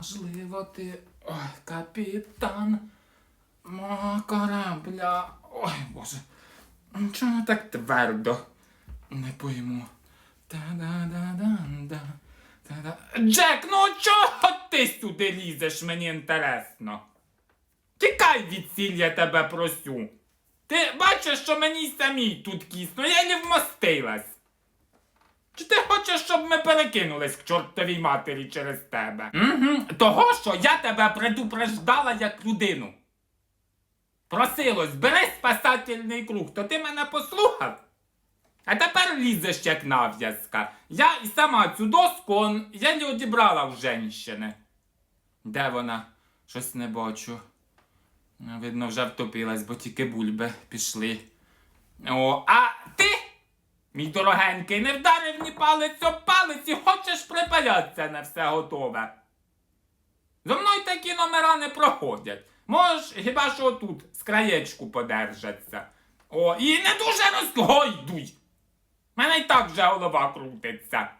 Можливо, ти ой, капітан мого корабля. Ой, Боже. Чому так твердо? Не пойму. Та-да-да-да-да. Та-да. Джек, ну чого ти сюди лізеш, мені інтересно? Тікай від сіль, я тебе просю. Ти бачиш, що мені самій тут кісно, я не вмостилась. Чи ти хочеш, щоб ми перекинулись к чортовій матері через тебе? Угу. Того, що я тебе предупреждала як людину. Просилось, бери спасательний круг, то ти мене послухав? А тепер лізеш як нав'язка. Я і сама цю доску он, я не одібрала в женщини. Де вона? Щось не бачу. Видно, вже втопилась, бо тільки бульби пішли. О, а ти, мій дорогенький, не вдарив ні палець об палець і хочеш припалятися на все готове. Зо мною такі номера не проходять. Можеш хіба що тут з краєчку подержаться. О, і не дуже розгойдуй. Мене й так вже голова крутиться.